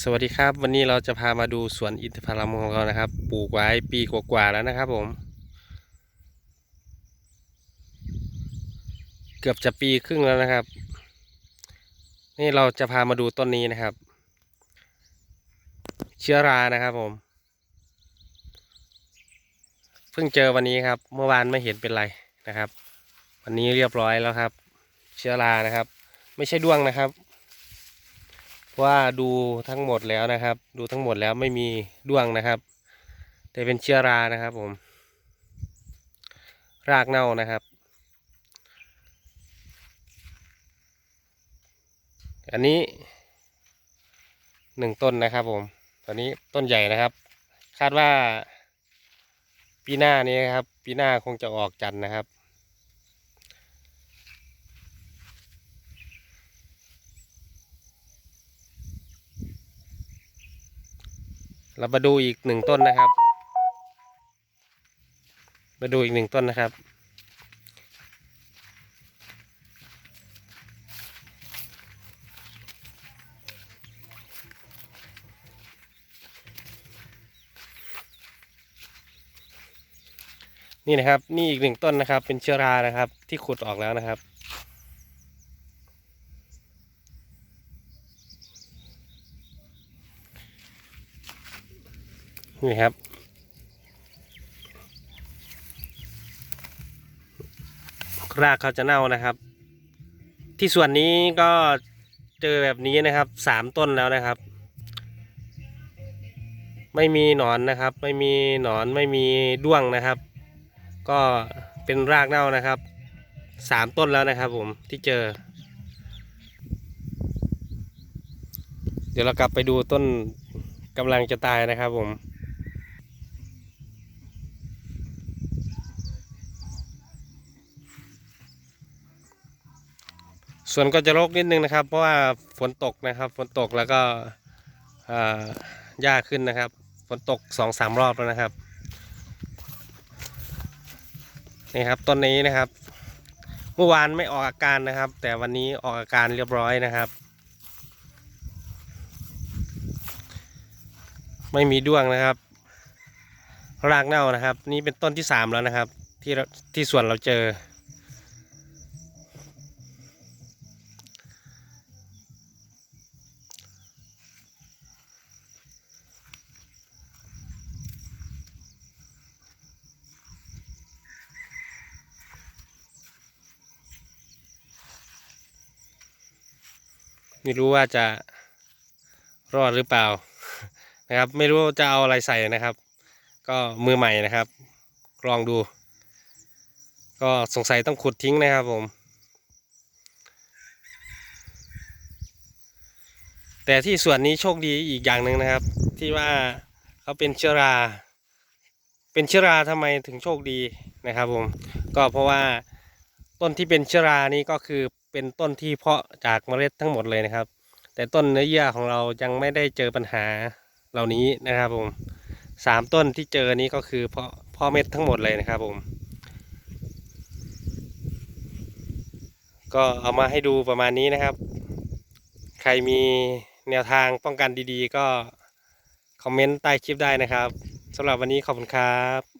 สวัสดีครับวันนี้เราจะพามาดูสวนอินทผลัมของเรานะครับ ปลูกไว้ปีกว่าๆแล้วนะครับผม เกือบจะปีครึ่งแล้วนะครับ นี่เราจะพามาดูต้นนี้นะครับ เชื้อรานะครับผม เพิ่งเจอวันนี้ครับ เมื่อวานไม่เห็นเป็นไรนะครับ วันนี้เรียบร้อยแล้วครับ เชื้อรานะครับ ไม่ใช่ด้วงนะครับ ว่าดูทั้งหมดแล้วนะครับ ดูทั้งหมดแล้วไม่มีด้วงนะครับ แต่เป็นเชื้อรานะครับผม รากเน่านะครับ อันนี้หนึ่งต้นนะครับผม ตอนนี้ต้นใหญ่นะครับ คาดว่าปีหน้านี้ครับ ปีหน้าคงจะออกจันทร์นะครับ เรามาดูอีกหนึ่งต้นนะครับ มาดูอีกหนึ่งต้นนะครับ นี่นะครับ นี่อีกหนึ่งต้นนะครับ เป็นเชื้อรานะครับ ที่ขุดออกแล้วนะครับ นี่ครับ รากเขาจะเน่านะครับ ที่ส่วนนี้ก็เจอแบบนี้นะครับสามต้นแล้วนะครับ ไม่มีหนอนนะครับ ไม่มีหนอนไม่มีด้วงนะครับ ก็เป็นรากเน่านะครับสามต้นแล้วนะครับ ผมที่เจอ เดี๋ยวเรากลับไปดูต้นกำลังจะตายนะครับผม ส่วนก็จะรกนิดนึงนะครับ เพราะว่าฝนตกนะครับ ฝนตกแล้วก็อ่าหญ้าขึ้นนะครับ ฝนตกสองสามรอบแล้วนะครับ นี่ครับต้นนี้นะครับ เมื่อวานไม่ออกอาการนะครับ แต่วันนี้ออกอาการเรียบร้อยนะครับ ไม่มีด้วงนะครับ รากเน่านะครับ นี่เป็นต้นที่สามแล้วนะครับ ที่ที่ส่วนเราเจอ ไม่รู้ว่าจะรอดหรือเปล่านะครับ ไม่รู้จะเอาอะไรใส่นะครับ ก็มือใหม่นะครับ ลองดู ก็สงสัยต้องขุดทิ้งนะครับผม แต่ที่ส่วนนี้โชคดีอีกอย่างหนึ่งนะครับ ที่ว่าเขาเป็นเชื้อรา เป็นเชื้อราทำไมถึงโชคดีนะครับผม ก็เพราะว่าต้นที่เป็นเชื้อรานี้ก็คือ เป็นต้นที่เพาะจากเมล็ดทั้งหมดเลยนะครับ แต่ต้นเนื้อเยื่อของเรายังไม่ได้เจอปัญหาเหล่านี้นะครับผมสามต้นที่เจอนี้ก็คือเพาะเพ่อเม็ดทั้งหมดเลยนะครับผม ก็เอามาให้ดูประมาณนี้นะครับ ใครมีแนวทางป้องกันดีๆ ก็คอมเมนต์ใต้คลิปได้นะครับสำหรับวันนี้ขอบคุณครับ